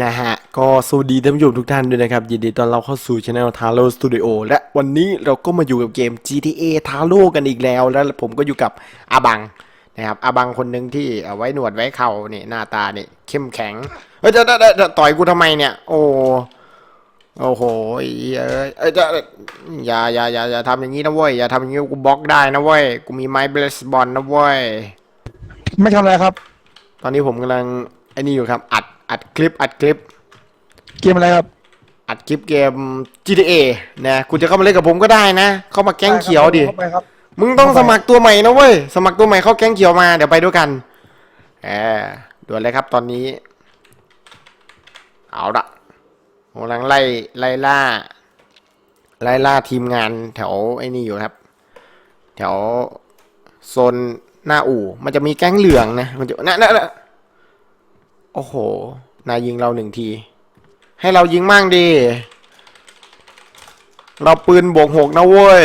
นะฮะ ก็สวัสดีท่านผู้ชมทุกท่านด้วยนะครับ ยินดีต้อนรับเข้าสู่ช anel Taro Studio และวันนี้เราก็มาอยู่กับเกม GTA Taro กันอีกแล้ว แล้วผมก็อยู่กับอาบังนะครับอาบังคนหนึ่งที่เอาไว้หนวดไว้เข่าเนี่ยหน้าตาเนี่ยเข้มแข็งเฮ้ยจะจะจะต่อยกูทำไมเนี่ย โอ้โอ้โหเอ้ยเอ้ยจะอย่าอย่าอย่าอย่าทำอย่างนี้นะเว้ยอย่าทำอย่างนี้กูบล็อกได้นะเว้ยกูมีไม้เบสบอลนะเว้ยไม่ทำอะไรครับ ตอนนี้ผมกำลังไอ้นี่อยู่ครับ อัด อัดคลิปอัดคลิป เกมอะไรครับ อัดคลิปเกม GTA นะคุณจะเข้ามาเล่นกับผมก็ได้นะ เข้ามาแก๊งเขียวดิเข้าไปครับมึงต้องสมัครตัวใหม่นะเว้ย สมัครตัวใหม่เข้าแก๊งเขียวมาเดี๋ยวไปด้วยกันแอบด่วนเลยครับตอนนี้ เอาละผมกำลังไล่ไล่ล่า ไล่ล่าทีมงานแถวไอ้นี่อยู่ครับ แถวโซนหน้าอู่ มันจะมีแก๊งเหลืองนะ มันจะน่ะน่ะน่ะ โอ้โห นายยิงเราหนึ่งที ให้เรายิงมั่งดี เราปืนบวกหกนะเว้ย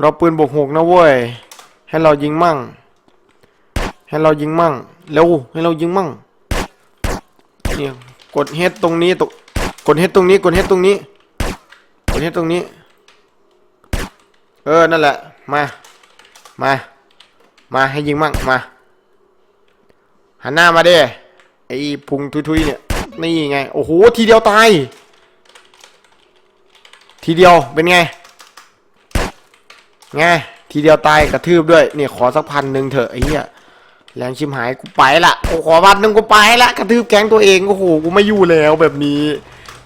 เราปืนบวกหกนะเว้ย ให้เรายิงมั่ง ให้เรายิงมั่ง เร็ว ให้เรายิงมั่ง เนี่ยกดเฮดตรงนี้ตกกดเฮดตรงนี้ กดเฮดตรงนี้ กดเฮดตรงนี้ เออ นั่นแหละ มา มา มาให้ยิงมั่ง มา หันหน้ามาดิไอ้พุงทุยๆเนี่ย นี่ไง โอ้โห ทีเดียวตาย ทีเดียวเป็นไง ไง ทีเดียวตายกระทืบด้วย เนี่ยขอสักพันหนึ่งเถอะไอ้เนี่ยแรงชิมหายกูไปละโอ้ขอพันหนึ่งกูไปละกระทืบแก๊งตัวเอง โอ้โห กูไม่อยู่แล้วแบบนี้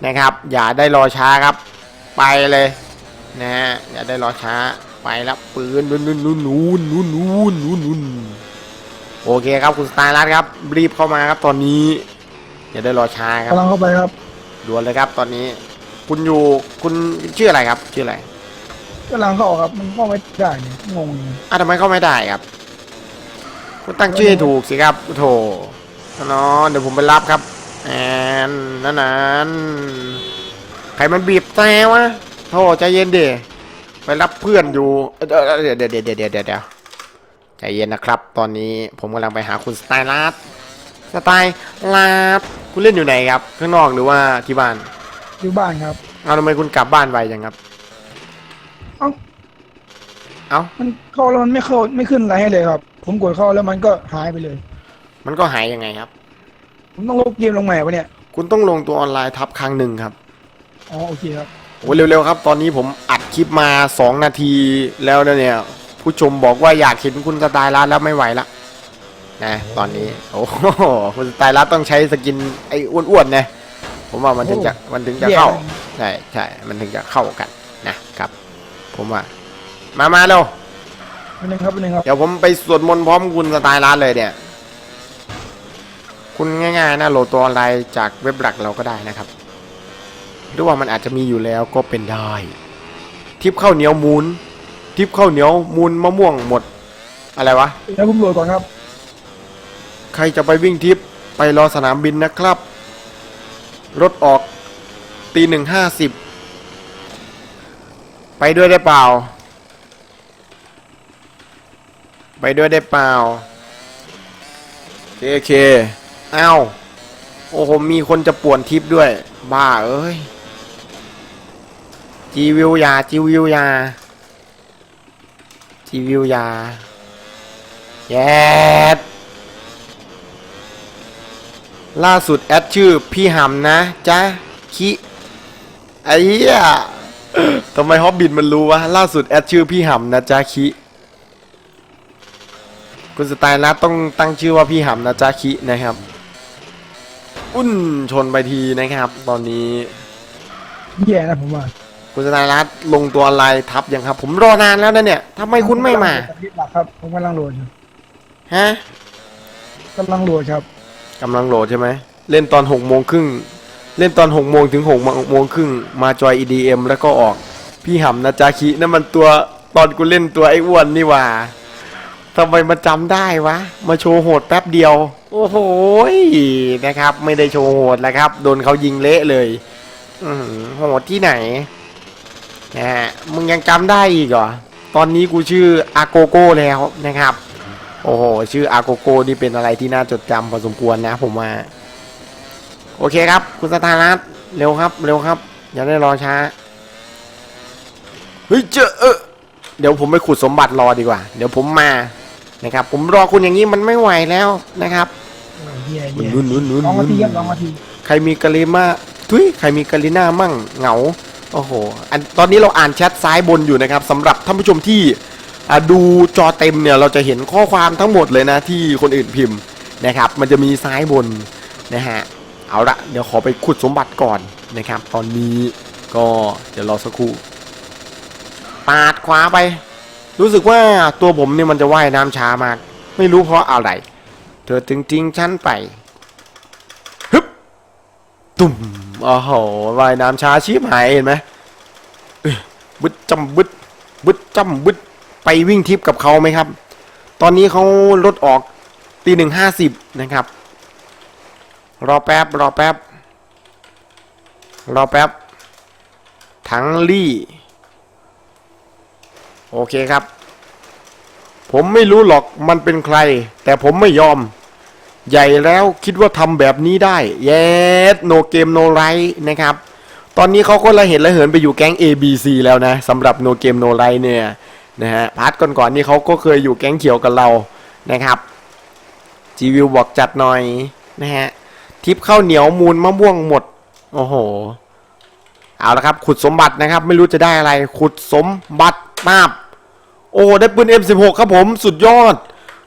นะครับ อย่าได้รอช้าครับ ไปเลยนะอย่าได้รอช้าไปละปืนนู่นนู่นนู่นนู่นนู่นนู่น โอเคครับคุณสไตล์รัตครับ รีบเข้ามาครับตอนนี้ อย่าได้รอช้าครับกำลังเข้าไปครับด่วนเลยครับ ตอนนี้ คุณอยู่คุณชื่ออะไรครับ ชื่ออะไรกำลังเข้าครับ มันเข้าไม่ได้เนี่ยงงเลยอะทำไมเข้าไม่ได้ครับ คุณตั้งชื่อให้ถูกสิครับโถเนาะเดี๋ยวผมไปรับครับแอนนั่นนั้นใครมันบีบแต่วะโถใจเย็นดิไปรับเพื่อนอยู่เดี๋ยวเดี๋ยวเดี๋ยวเดี๋ยวเดี๋ยวเดี๋ยวเดี๋ยว ใจเย็นนะครับ ตอนนี้ผมกำลังไปหาคุณสไตล์ลาดสไตล์ลาดคุณเล่นอยู่ไหนครับ ข้างนอกหรือว่าที่บ้าน อยู่บ้านครับ เอาทำไมคุณกลับบ้านไวจังครับ เอ้า เอ้า มันเข้าแล้วมันไม่เข้าไม่ขึ้นอะไรให้เลยครับ ผมกดเข้าแล้วมันก็หายไปเลย มันก็หายยังไงครับ ผมต้องลบเกมลงใหม่ปะเนี่ย คุณต้องลงตัวออนไลน์ทับครั้งหนึ่งครับอ๋อโอเคครับโอ้เร็วๆครับ ตอนนี้ผมอัดคลิปมา 2 นาทีแล้วนะเนี่ย ผู้ชมบอกว่าอยากเห็นคุณสไตล์ร้านแล้วไม่ไหวละนะตอนนี้ โอ้โหคุณสไตล์ร้านต้องใช้สกินไอ้อ้วนๆนะผมว่ามันถึงจะมันถึงจะเข้าใช่ใช่มันถึงจะเข้ากันนะครับ ผมว่า มามาเร็วเป็นหนึ่งครับเป็นหนึ่งครับเดี๋ยวผมไปสวดมนต์พร้อมคุณสไตล์ร้านเลยเนี่ย คุณง่ายๆนะโหลดตัวออนไลน์จากเว็บหลักเราก็ได้นะครับ หรือว่ามันอาจจะมีอยู่แล้วก็เป็นได้ ทิปข้าวเหนียวมูน ทิปข้าวเหนียวมูนมะม่วงหมด อะไรวะแล้วผมโหลดก่อนครับ ใครจะไปวิ่งทิปไปรอสนามบินนะครับ รถออกตีหนึ่งห้าสิบไปด้วยได้เปล่า ไปด้วยได้เปล่าเคเคอ้าวโอ้โหมีคนจะป่วนทิปด้วย บ้าเอ้ยจีวิวยาจีวิวยา จีวิวยาแย่ล่าสุดแอดชื่อพี่หำนะจ๊ะคิไอ้เหี้ยทำไมฮอบบิทมันรู้วะ ล่าสุดแอดชื่อพี่หำนะจ๊ะคิคุณสไตล์นะต้องตั้งชื่อว่าพี่หำนะจ๊ะคินะครับ อุ้นชนไปทีนะครับ ตอนนี้ แย่นะผมว่า คุณสไตล์รัตลงตัวออนไลน์ทับยังครับ ผมรอนานแล้วนะเนี่ยทำไมคุณไม่มา หลักครับผมกำลังโหลดอยู่ฮะกำลังโหลดครับกำลังโหลดใช่ไหมเล่นตอนหกโมงครึ่งเล่นตอนหกโมงถึงหกโมงครึ่งมาจอย EDM แล้วก็ออก พี่หำนะจ๊ะคินั่นมันตัวตอนกูเล่นตัวไอ้อ้วนนี่หว่าทำไมมาจำได้วะ มาโชว์โหดแป๊บเดียว โอ้โหยนะครับ ไม่ได้โชว์โหดแล้วครับ โดนเขายิงเละเลยอือหือโหดที่ไหน นะฮะมึงยังจำได้อีกเหรอ ตอนนี้กูชื่ออาโกโก้แล้วนะครับ โอ้โห ชื่ออาโกโก้นี่เป็นอะไรที่น่าจดจำพอสมควรนะผมว่า โอเคครับ คุณสตาร์นัทเร็วครับ เร็วครับ อย่าได้รอช้า เฮ้ยเจอเออเดี๋ยวผมไปขุดสมบัติรอดีกว่า เดี๋ยวผมมานะครับ ผมรอคุณอย่างนี้มันไม่ไหวแล้วนะครับเฮียเฮียนุ่นนุ่นนุ่นสองนาทีครับสองนาทีใครมีกะลิมาทุยใครมีกะลิน่ามั่งเหงา โอ้โห อันตอนนี้เราอ่านแชทซ้ายบนอยู่นะครับสำหรับท่านผู้ชมที่ดูจอเต็มเนี่ยเราจะเห็นข้อความทั้งหมดเลยนะที่คนอื่นพิมพ์นะครับ มันจะมีซ้ายบนนะฮะเอาละเดี๋ยวขอไปขุดสมบัติก่อนนะครับ ตอนนี้ก็เดี๋ยวรอสักครู่ปาดขวาไป รู้สึกว่าตัวผมเนี่ยมันจะว่ายน้ำช้ามาก ไม่รู้เพราะอะไร เธอจึงทิ้งฉันไป ตุ่มโอ้โหว่ายน้ำช้าชีพหายเห็นไหมบึดจำบึดบึดจำบึดไปวิ่งทิปกับเขาไหมครับ ตอนนี้เขาลดออกตีหนึ่งห้าสิบนะครับ รอแป๊บรอแป๊บรอแป๊บถังลี่ โอเคครับ ผมไม่รู้หรอกมันเป็นใคร แต่ผมไม่ยอม ใหญ่แล้วคิดว่าทำแบบนี้ได้เยสโนเกมโนไรนะครับ ตอนนี้เขาก็ละเห็นละเหินไปอยู่แก๊ง ABC แล้วนะสำหรับโนเกมโนไรเนี่ยนะฮะพาร์ทก่อนๆนี่เขาก็เคยอยู่แก๊งเขียวกับเรานะครับจีวิวบอกจัดหน่อยนะฮะทิปข้าวเหนียวมูลมะม่วงหมด โอ้โห เอาละครับ ขุดสมบัตินะครับ ไม่รู้จะได้อะไร ขุดสมบัติมาบโอ้ได้ปืน M16 ครับผมสุดยอด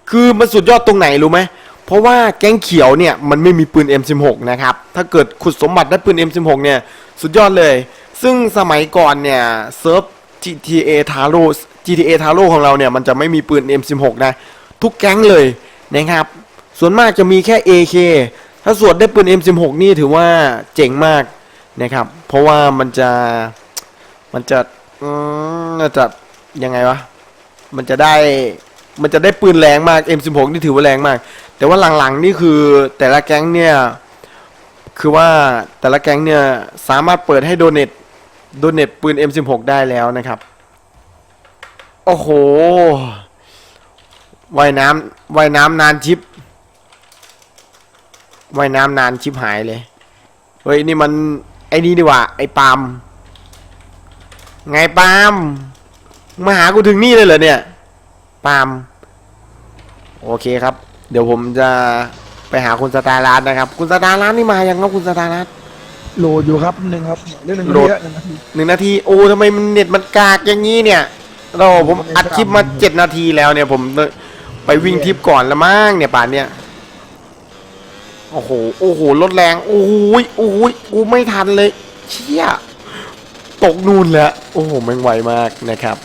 คือมันสุดยอดตรงไหนรู้ไหม เพราะว่าแก๊งเขียวเนี่ยมันไม่มีปืน M16 นะครับ ถ้าเกิดขุดสมบัติได้ปืน M16 เนี่ยสุดยอดเลย ซึ่งสมัยก่อนเนี่ยเซิร์ฟ GTA Taro GTA Taro ของเราเนี่ยมันจะไม่มีปืน M16 นะ ทุกแก๊งเลยนะครับ ส่วนมากจะมีแค่ AK ถ้าสวดได้ปืน M16 นี่ถือว่าเจ๋งมากนะครับ เพราะว่ามันจะมันจะอืมน่าจะยังไงวะ มันจะได้มันจะได้ปืนแรงมาก M16 นี่ถือว่าแรงมาก แต่ว่าหลังๆนี่คือแต่ละแก๊งเนี่ย คือว่าแต่ละแก๊งเนี่ย สามารถเปิดให้โดเนตโดเนตปืน M16 ได้แล้วนะครับ โอ้โหว่ายน้ำว่ายน้ำนานชิปว่ายน้ำนานชิปหายเลย เฮ้ย นี่มัน ไอ้นี่ดีกว่า ไอ้ปามไงปามมาหากูถึงนี่เลยเหรอเนี่ย ปาม โอเคครับ เดี๋ยวผมจะไปหาคุณสตาร์รัตนะครับ คุณสตาร์รัตนี่มายังครับคุณสตาร์รัตโหลดอยู่ครับหนึ่งครับเรื่องหนึ่งโหลดเยอะหนึ่งนาทีหนึ่งนาทีโอ้ทำไมมันเน็ตมันกากอย่างนี้เนี่ยเราผมอัดคลิปมาเจ็ดนาทีแล้วเนี่ย ผมไปวิ่งทิปก่อนละมั้งเนี่ยป่านเนี่ยโอ้โหโอ้โหรถแรงโอ้โหโอ้โหกูไม่ทันเลย เชี่ยตกนูนแล้วโอ้โหแม่งไวมากนะครับ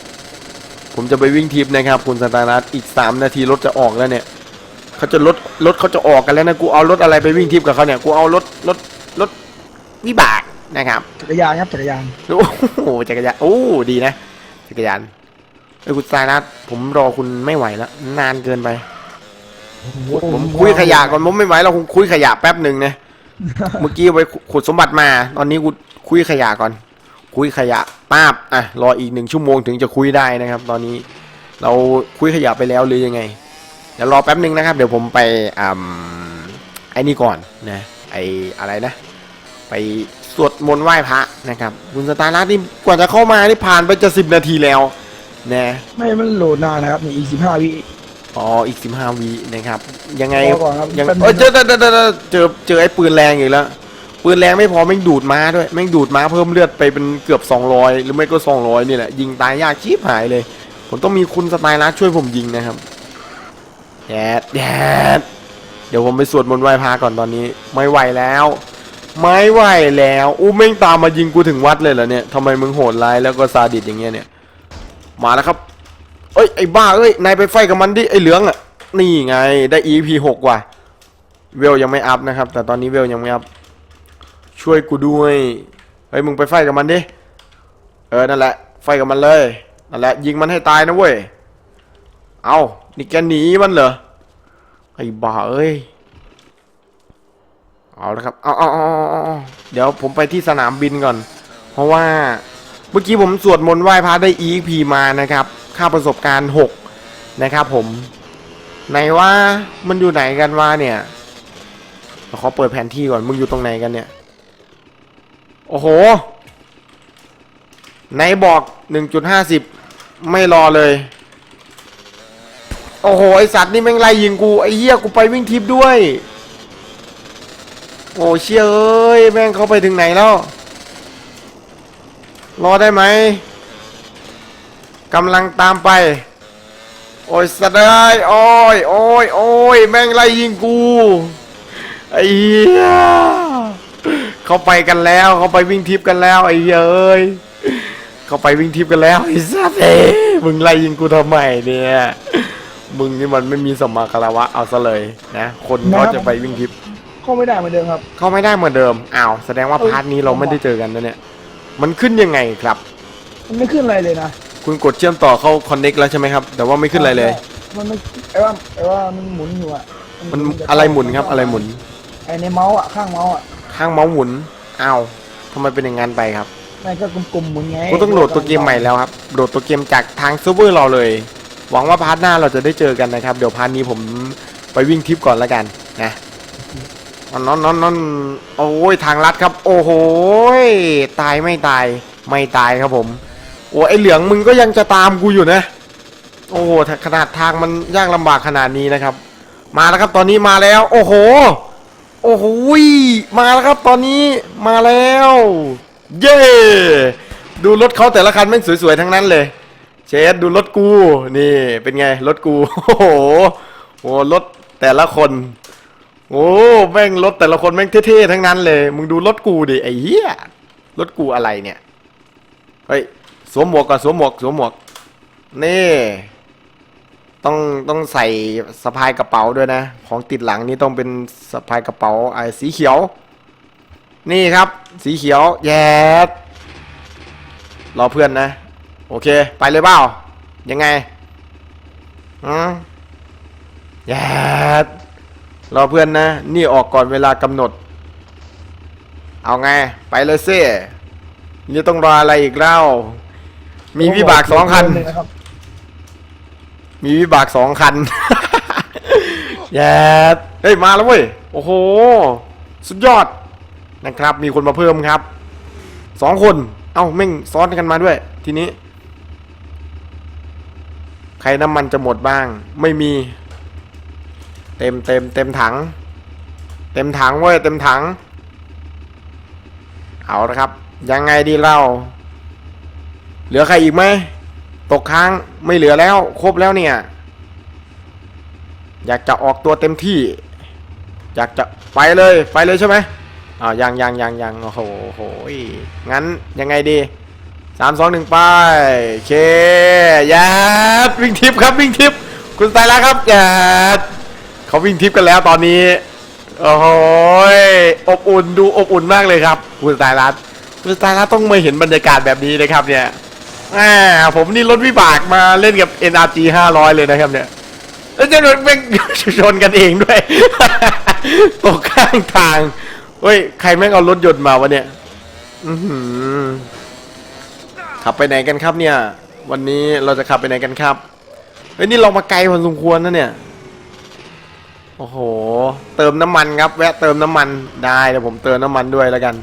ผมจะไปวิ่งทิปนะครับ คุณสตาร์นัทอีกสามนาทีรถจะออกแล้วเนี่ย เขาจะรถรถเขาจะออกกันแล้วนะกูเอารถอะไรไปวิ่งทิปกับเขาเนี่ยกูเอารถรถรถวิบากนะครับจักรยานครับจักรยานโอ้โหจักรยานโอ้ดีนะจักรยานเอ้ยคุณสายนัทผมรอคุณไม่ไหวแล้วนานเกินไป ผมคุยขยะก่อนผมไม่ไหวเราคงคุยขยะแป๊บหนึ่งนะเมื่อกี้ไปขุดสมบัติมา ตอนนี้กูคุยขยะก่อน คุยขยะป้าบอะรออีกหนึ่งชั่วโมงถึงจะคุยได้นะครับ ตอนนี้ เราคุยขยะไปแล้วหรือยังไง เดี๋ยวรอแป๊บหนึ่งนะครับ เดี๋ยวผมไปอ่าไอ้นี่ก่อนนะไออะไรนะ ไปสวดมนต์ไหว้พระนะครับ คุณสตาร์นัทนี่กว่าจะเข้ามานี่ผ่านไปจะสิบนาทีแล้วนะไม่มันโหลดนานนะครับนี่อีกสิบห้าวิ อ๋ออีกสิบห้าวินะครับ ยังไงรอก่อนครับยังแป๊บนึง เออเจอเจอเจอเจอเจอเจอเจอไอ้ปืนแรงอีกแล้วปืนแรงไม่พอแม่งดูดม้าด้วยแม่งดูดม้าเพิ่มเลือดไปเป็นเกือบ200หรือไม่ก็200นี่แหละยิงตายยากชีบหายเลย ผมต้องมีคุณสไตล์รัสช่วยผมยิงนะครับ แยดแยดเดี๋ยวผมไปสวดมนต์ไหว้พระก่อนตอนนี้ ไม่ไหวแล้ว ไม่ไหวแล้วอู้แม่งตามมายิงกูถึงวัดเลยเหรอเนี่ยทำไมมึงโหดร้ายแล้วก็ซาดิสอย่างเงี้ยเนี่ย มาแล้วครับ เอ้ยไอ้บ้าเอ้ยนายไปไฟกับมันดิไอ้เหลืองอะนี่ไงได้ EP หกว่ะเวลยังไม่อัพนะครับ แต่ตอนนี้เวลยังไม่อัพช่วยกูด้วยเฮ้ยมึงไปไฟกับมันดิเออนั่นแหละไฟกับมันเลยนั่นแหละยิงมันให้ตายนะเว้ย เอานี่แกหนีมันเหรอ ไอ้บ้าเอ้ย เอาละครับเอาเอาเอาเอาเอาเอาเดี๋ยวผมไปที่สนามบินก่อน เพราะว่าเมื่อกี้ผมสวดมนต์ไหว้พระได้ EP มานะครับ ค่าประสบการณ์ 6 นะครับผม ไหนว่ามันอยู่ไหนกันวะเนี่ยขอเปิดแผนที่ก่อน มึงอยู่ตรงไหนกันเนี่ย โอ้โหไหนบอก 1.50 ไม่รอเลย โอ้โหไอสัตว์นี่แม่งไล่ยิงกูไอเหี้ยกูไปวิ่งทิปด้วยโอ้เชี่ยเอ้ยแม่งเขาไปถึงไหนแล้ว รอได้ไหมกำลังตามไป โอ้ยสัตว์เอ้ยโอ้ยโอ้ยโอ้ยแม่งไล่ยิงกูไอ้เหี้ยเขาไปกันแล้วเขาไปวิ่งทิปกันแล้วไอ้เหี้ยเอ้ยเขาไปวิ่งทิปกันแล้วไอ้สัตว์เอ้มึงไล่ยิงกูทำไมเนี่ย มึงนี่มันไม่มีสมมาคารวะเอาซะเลยนะ คนเขาจะไปวิ่งทิปเข้าไม่ได้เหมือนเดิมครับ เข้าไม่ได้เหมือนเดิมอ้าวแสดงว่าพาร์ทนี้เราไม่ได้เจอกันนะเนี่ย มันขึ้นยังไงครับ มันไม่ขึ้นอะไรเลยนะ คุณกดเชื่อมต่อเข้าคอนเน็กแล้วใช่ไหมครับ แต่ว่าไม่ขึ้นอะไรเลย มันไม่ไอ้ว่าไอ้ว่ามันหมุนอยู่อะมันอะไรหมุนครับอะไรหมุน ไอ้ในเมาส์อะข้างเมาส์อะข้างเมาส์หมุนอ้าวทำไมเป็นอย่างนั้นไปครับมันก็กลมๆหมุนไงกูต้องโหลดตัวเกมใหม่แล้วครับ โหลดตัวเกมจากทางเซิร์ฟเวอร์เราเลย หวังว่าพาร์ทหน้าเราจะได้เจอกันนะครับ เดี๋ยวพาร์ทนี้ผมไปวิ่งทริปก่อนแล้วกันนะนอนนอนนอนโอ้ยทางลัดครับ โอ้โหตายไม่ตายไม่ตายครับผมโอ้ไอเหลืองมึงก็ยังจะตามกูอยู่นะ โอ้โหขนาดทางมันยากลำบากขนาดนี้นะครับ มาแล้วครับตอนนี้มาแล้ว โอ้โห โอ้โหมาแล้วครับตอนนี้มาแล้ว เย้ดูรถเขาแต่ละคันแม่งสวยๆทั้งนั้นเลย ชดดูรถกู นี่เป็นไงรถกู โอ้โหโอ้รถแต่ละคน โอ้แม่งรถแต่ละคนแม่งเท่ๆทั้งนั้นเลย มึงดูรถกูดิไอ้เหี้ยรถกูอะไรเนี่ยเฮ้ยสวมหมวกก่อนสวมหมวกสวมหมวก นี่ ต้องต้องใส่สะพายกระเป๋าด้วยนะ ของติดหลังนี่ต้องเป็นสะพายกระเป๋าไอ้สีเขียว นี่ครับ สีเขียวแย่รอเพื่อนนะ โอเค ไปเลยเปล่า ยังไงอืมแย่รอเพื่อนนะ นี่ออกก่อนเวลากำหนด เอาไง ไปเลยเซ่นี่ต้องรออะไรอีกเล่า มีวิบากสองคันเลยนะครับมีวิบากสองคันแย่เฮ้ย มาแล้วเว้ย โอ้โห สุดยอด นะครับ มีคนมาเพิ่มครับ สองคน เอ้าแม่งซ้อนกันมาด้วย ทีนี้ ใครน้ำมันจะหมดบ้าง ไม่มี เต็มเต็มเต็มถัง เต็มถังเว้ยเต็มถัง เอาละครับ ยังไงดีเล่า เหลือใครอีกไหมตกค้างไม่เหลือแล้ว ครบแล้วเนี่ย อยากจะออกตัวเต็มที่ อยากจะไปเลยไปเลยใช่ไหมอ้าวยังยังยังยังโอ้โหโอ้โหงั้นยังไงดี สามสองหนึ่งไปโอเคยัดวิ่งทิปครับวิ่งทิปคุณสไตล์แล้วครับยัดเขาวิ่งทิปกันแล้วตอนนี้โอ้โหอบอุ่นดูอบอุ่นมากเลยครับคุณสไตล์รัตคุณสไตล์รัตต้องมาเห็นบรรยากาศแบบนี้นะครับเนี่ยอ่าผมนี่รถวิบากมาเล่นกับ NRG 500 เลยนะครับเนี่ยแล้วจะโดนแม่งชนกันเองด้วยตกข้างทางเฮ้ยใครแม่งเอารถยนต์มาวะเนี่ย อือหือ ขับไปไหนกันครับเนี่ย วันนี้เราจะขับไปไหนกันครับเฮ้ยนี่เรามาไกลพอสมควรนะเนี่ยโอ้โห เติมน้ำมันครับ แวะเติมน้ำมันได้เดี๋ยวผมเติมน้ำมันด้วยแล้วกัน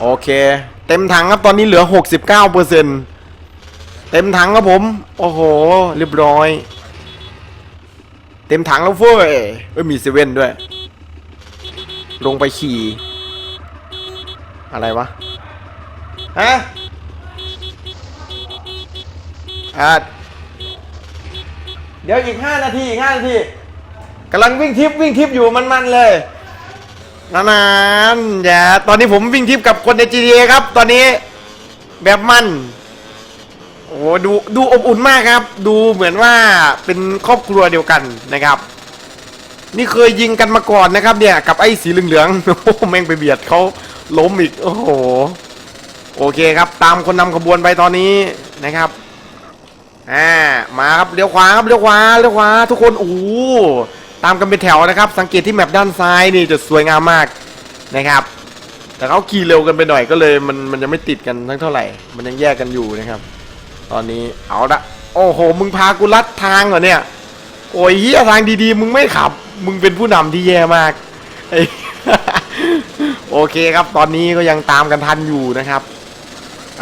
โอเค เต็มถังครับตอนนี้เหลือ 69เปอร์เซ็นเต็มถังครับผม โอ้โห เรียบร้อย เต็มถังแล้วเฟ้ยเอ้ยมีเซเว่นด้วย ลงไปขี่ อะไรวะฮะ อะเดี๋ยวอีก 5 นาที อีก 5 นาทีกำลังวิ่งทิปวิ่งทิปอยู่มันๆเลยนานๆอย่าตอนนี้ผมวิ่งทิปกับคนใน GTA ครับ ตอนนี้แบบมันโอ้ดูดูอบอุ่นมากครับ ดูเหมือนว่าเป็นครอบครัวเดียวกันนะครับ นี่เคยยิงกันมาก่อนนะครับ เนี่ยกับไอ้สีเหลืองๆโอ้โหแม่งไปเบียดเขาล้มอีก โอ้โห โอเคครับ ตามคนนำขบวนไปตอนนี้นะครับ อ่ามาครับเลี้ยวขวาครับเลี้ยวขวาเลี้ยวขวาทุกคนโอ้ตามกันเป็นแถวนะครับ สังเกตที่แมปด้านซ้ายนี่จะสวยงามมากนะครับ แต่เขาขี่เร็วกันไปหน่อยก็เลยมันมันยังไม่ติดกันทั้งเท่าไหร่ มันยังแยกกันอยู่นะครับ ตอนนี้เอาละโอ้โห มึงพากูลัดทางเหรอเนี่ย โอ้ยเฮียทางดีๆ มึงไม่ขับ มึงเป็นผู้นำที่แย่มากโอเคครับ ตอนนี้ก็ยังตามกันทันอยู่นะครับ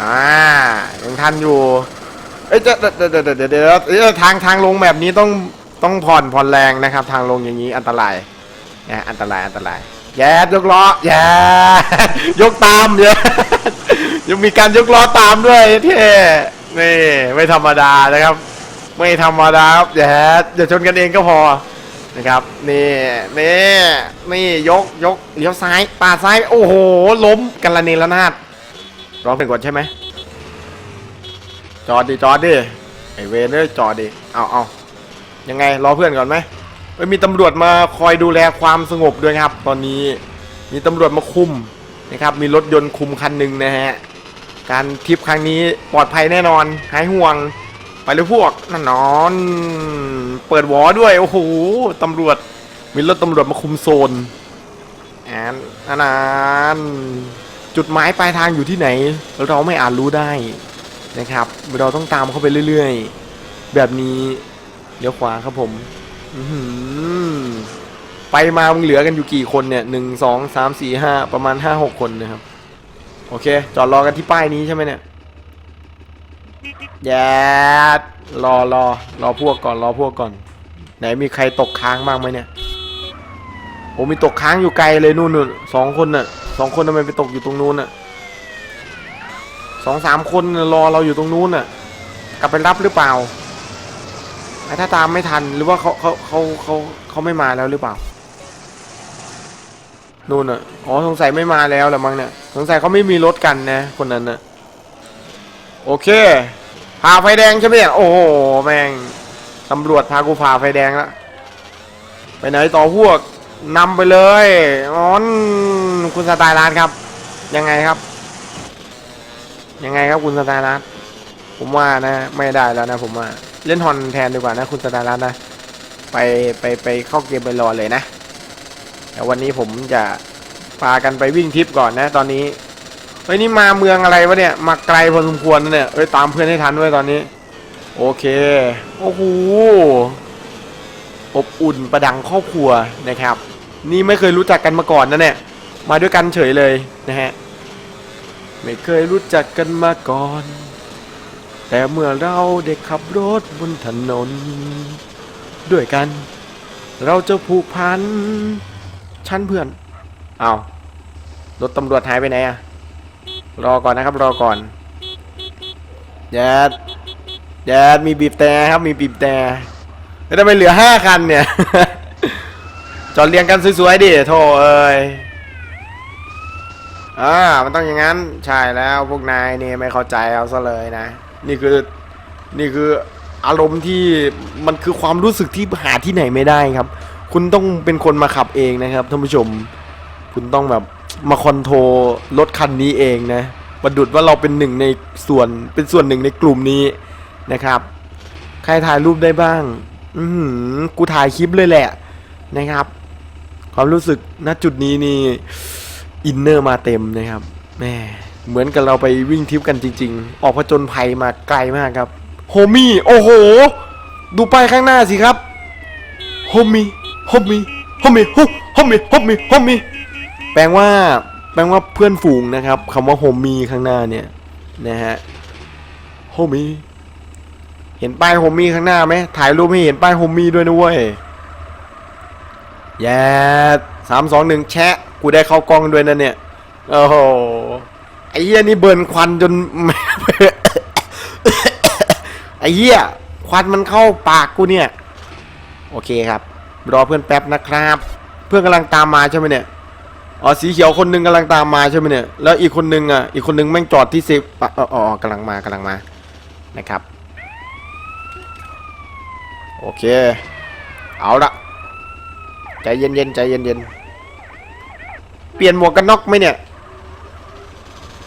อ่ายังทันอยู่ เอ้ยจะเดี๋ยวเดี๋ยวเดี๋ยวเดี๋ยวเดี๋ยทางทางลงแบบนี้ต้องต้องผ่อนผ่อนแรงนะครับ ทางลงอย่างนี้อันตรายนะอันตรายอันตรายแย่ยกล้อแย่ยกตามแย่ยังมีการยกล้อตามด้วยเท่นี่ไม่ธรรมดานะครับ ไม่ธรรมดาครับแย่อย่าชนกันเองก็พอนะครับนี่นี่นี่ยกยกเลี้ยวซ้ายปาดซ้ายโอ้โหล้มกันละเนระนาดร้องเพลงก่อนใช่ไหม จอดดิจอดดิไอเวนเอ้ยจอดดิเอาเอายังไงรอเพื่อนก่อนไหมเอ้ยมีตำรวจมาคอยดูแลความสงบด้วยครับ ตอนนี้มีตำรวจมาคุมนะครับ มีรถยนต์คุมคันหนึ่งนะฮะการทริปครั้งนี้ปลอดภัยแน่นอนหายห่วง ไปเลยพวกนั่นนอน เปิดวอด้วยโอ้โหตำรวจมีรถตำรวจมาคุมโซนแอนอนนั้นจุดหมายปลายทางอยู่ที่ไหน เราไม่อาจรู้ได้ นะครับ เราต้องตามเข้าไปเรื่อยๆ แบบนี้เลี้ยวขวาครับผมอื้อหือไปมามึงเหลือกันอยู่กี่คนเนี่ยหนึ่งสองสามสี่ห้าประมาณห้าหกคนนะครับ โอเค จอดรอกันที่ป้ายนี้ใช่ไหมเนี่ยแย่รอรอรอพวกก่อนรอพวกก่อน ไหนมีใครตกค้างบ้างไหมเนี่ยโอ้มีตกค้างอยู่ไกลเลยนู่นนู่นสองคนน่ะสองคนทำไมไปตกอยู่ตรงนู้นน่ะ สองสามคนรอเราอยู่ตรงนู้นน่ะ กลับไปรับหรือเปล่าไอ้ถ้าตามไม่ทันหรือว่าเขาเขาเขาเขาเขาไม่มาแล้วหรือเปล่านู่นน่ะอ๋อสงสัยไม่มาแล้วแหละมั้งเนี่ยสงสัยเขาไม่มีรถกันนะคนนั้นน่ะโอเคผ่าไฟแดงใช่ไหมเนี่ยโอ้โหแม่งตำรวจพากูผ่าไฟแดงล้วไปไหนต่อพวกนำไปเลยอ๋อนคุณสไตล์ร้านครับ ยังไงครับ ยังไงครับคุณสตาร์รัตผมว่านะไม่ได้แล้วนะ ผมว่าเล่นฮอนแทนดีกว่านะ คุณสตาร์รัตนะไปไปไปเข้าเกมไปรอเลยนะแต่วันนี้ผมจะพากันไปวิ่งทริปก่อนนะ ตอนนี้เฮ้ยนี่มาเมืองอะไรวะเนี่ยมาไกลพอสมควรเนี่ยเอ้ยตามเพื่อนให้ทันด้วยตอนนี้ โอเคโอ้โหอบอุ่นประดังครอบครัวนะครับ นี่ไม่เคยรู้จักกันมาก่อนนะเนี่ยมาด้วยกันเฉยเลยนะฮะ ไม่เคยรู้จักกันมาก่อน แต่เมื่อเราได้ขับรถบนถนน ด้วยกัน เราจะผูกพัน ชั้นเพื่อน เอารถตำรวจหายไปไหนอะรอก่อนนะครับ รอก่อนแยดแยดมีบีบแต่ครับ มีบีบแต่แล้วทำไมเหลือห้าคันเนี่ย จอดเรียงกันสวยๆดิโธ่เอ้ย อ่ามันต้องอย่างนั้น ใช่แล้วพวกนายนี่ไม่เข้าใจเอาซะเลยนะ นี่คือ นี่คืออารมณ์ที่มันคือความรู้สึกที่หาที่ไหนไม่ได้ครับ คุณต้องเป็นคนมาขับเองนะครับท่านผู้ชม คุณต้องแบบมาคอนโทรรถคันนี้เองนะประดุดว่าเราเป็นหนึ่งในส่วน เป็นส่วนหนึ่งในกลุ่มนี้นะครับ ใครถ่ายรูปได้บ้าง อือหือกูถ่ายคลิปเลยแหละนะครับ ความรู้สึกณจุดนี้นี่ อินเนอร์มาเต็มนะครับแม่เหมือนกับเราไปวิ่งทิปกันจริง ๆ ออกผจญภัยมาไกลมากครับโฮมี่โอ้โห ดูป้ายข้างหน้าสิครับโฮมี่โฮมี่โฮมี่โฮโฮมี่โฮมี่โฮมี่แปลว่าแปลว่าเพื่อนฝูงนะครับคำว่าโฮมี่ข้างหน้าเนี่ยนะฮะโฮมี่เห็นป้ายโฮมี่ข้างหน้าไหมถ่ายรูปให้เห็นป้ายโฮมี่ด้วยนะเว้ยแย่สามสองหนึ่งแชะ กูได้เข้ากล้องด้วยนะเนี่ย โอ้โห ไอ้เหี้ยนี่เบิร์นควันจน ไอ้เหี้ยควันมันเข้าปากกูเนี่ย โอเคครับ รอเพื่อนแป๊บนะครับ เพื่อนกำลังตามมาใช่ไหมเนี่ย อ๋อสีเขียวคนหนึงกำลังตามมาใช่ไหมเนี่ย แล้วอีกคนหนึงอะ อีกคนหนึงแม่งจอดที่เซฟอ๋ออ๋อกำลังมากำลังมา นะครับ โอเค เอาละใจเย็นๆใจเย็นๆ ปลี่ยนหมวกกันน็อกไหมเนี่ย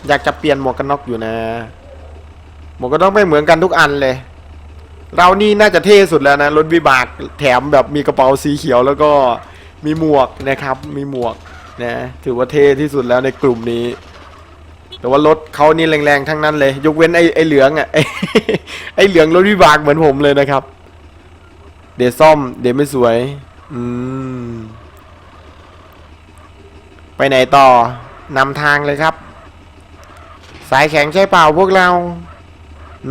อยากจะเปลี่ยนหมวกกันน็อกอยู่นะ หมวกกันน็อกไม่เหมือนกันทุกอันเลย เรานี่น่าจะเท่สุดแล้วนะรถวิบากแถมแบบมีกระเป๋าสีเขียวแล้วก็มีหมวกนะครับ มีหมวกนะถือว่าเท่ที่สุดแล้วในกลุ่มนี้ แต่ว่ารถเขานี่แรงๆทั้งนั้นเลย ยกเว้นไอ้ไอ้เหลืองอะไอ้ไอ้เหลืองรถวิบากเหมือนผมเลยนะครับ เดี๋ยวซ่อม เดี๋ยวไม่สวย อืม ไหนต่อนำทางเลยครับ สายแข็งใช่เปล่าพวกเรา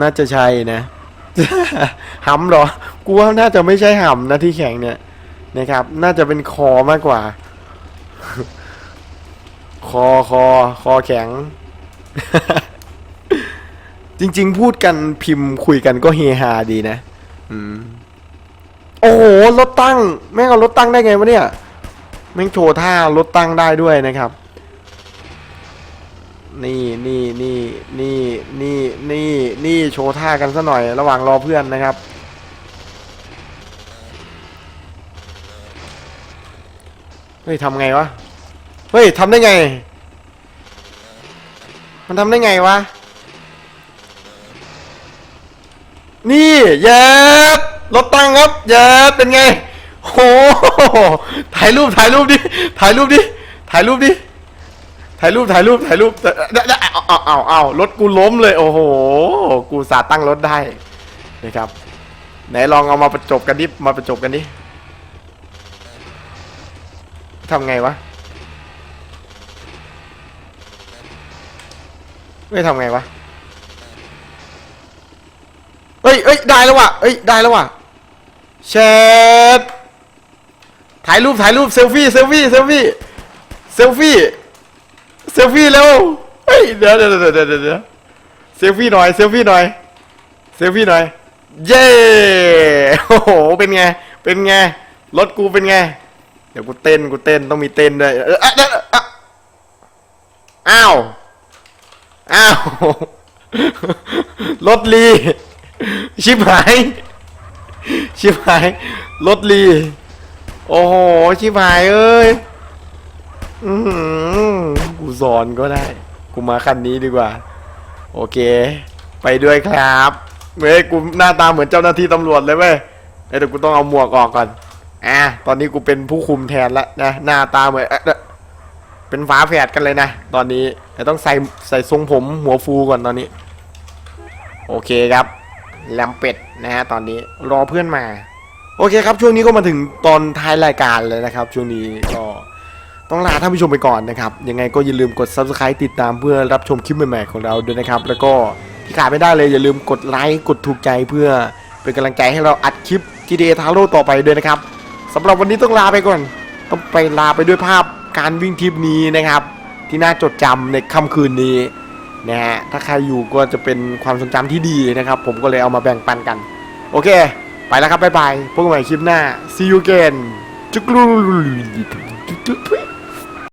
น่าจะใช่นะหำเหรอกูว่าน่าจะไม่ใช่หำนะที่แข็งเนี่ยนะครับ น่าจะเป็นคอมากกว่า คอคอคอแข็ง จริง ๆ พูดกันพิมพ์คุยกันก็เฮฮาดีนะ อืม โอ้โหรถตั้ง แม่งเอารถตั้งได้ไงวะเนี่ย แม่งโชว์ท่ารถตั้งได้ด้วยนะครับ นี่นี่นี่นี่นี่นี่นี่โชว์ท่ากันซะหน่อย ระหว่างรอเพื่อนนะครับ เฮ้ยทำไงวะ เฮ้ยทำได้ไง มันทำได้ไงวะ นี่เย็ดรถตั้งครับเย็ดเป็นไง โอ้โหถ่ายรูปถ่ายรูปดิถ่ายรูปดิถ่ายรูปดิถ่ายรูปถ่ายรูปถ่ายรูปเดะเดะเอาเอาเอาเอารถกูล้มเลย โอ้โห กูสาตั้งรถได้นะครับ ไหนลองเอามาประจบกันดิมาประจบกันดิทำไงวะไม่ทำไงวะเอ้ยเอ้ยได้แล้วว่ะเอ้ยได้แล้วว่ะแชท ถ่ายรูปถ่ายรูปเซลฟี่เซลฟี่เซลฟี่เซลฟี่เซลฟี่เร็วเฮ้ยเดี๋ยวเดี๋ยวเดี๋ยวเดี๋ยวเดี๋ยวเซลฟี่หน่อยเซลฟี่หน่อยเซลฟี่หน่อยเย้โอ้โหเป็นไงเป็นไงรถกูเป็นไง เดี๋ยวกูเต้นกูเต้นต้องมีเต้นด้วยเอออะเดี๋ยวอะอ้าวอ้าวรถลี ชิบหาย ชิบหายรถลี โอ้โห ชิบหายเอ้ย อือหือกูสอนก็ได้ กูมาคันนี้ดีกว่า โอเค ไปด้วยครับเว้ยกูหน้าตาเหมือนเจ้าหน้าที่ตำรวจเลยเว้ยเอ้ยแต่กูต้องเอาหมวกออกก่อน อะ ตอนนี้กูเป็นผู้คุมแทนละนะ หน้าตาเหมือนเป็นฝาแฝดกันเลยนะ ตอนนี้แต่ต้องใส่ใส่ทรงผมหัวฟูก่อนตอนนี้ โอเคครับ แลมเป็ดนะฮะตอนนี้รอเพื่อนมา โอเคครับช่วงนี้ก็มาถึงตอนท้ายรายการเลยนะครับ ช่วงนี้ก็ต้องลาท่านผู้ชมไปก่อนนะครับ ยังไงก็อย่าลืมกด subscribe ติดตามเพื่อรับชมคลิปใหม่ๆของเราด้วยนะครับ แล้วก็ที่ขาดไม่ได้เลยอย่าลืมกดไลค์กดถูกใจเพื่อเป็นกำลังใจให้เราอัดคลิป GTA t a r o ต่อไปด้วยนะครับสำหรับวันนี้ต้องลาไปก่อน ต้องไปลาไปด้วยภาพการวิ่งทริปนี้นะครับ ที่น่าจดจำในค่ำคืนนี้นะฮะถ้าใครอยู่ก็จะเป็นความทรงจำที่ดีนะครับ ผมก็เลยเอามาแบ่งปันกัน โอเค ไปแล้วครับ บ๊ายบายพบกันใหม่คลิปหน้า see you again จุกลู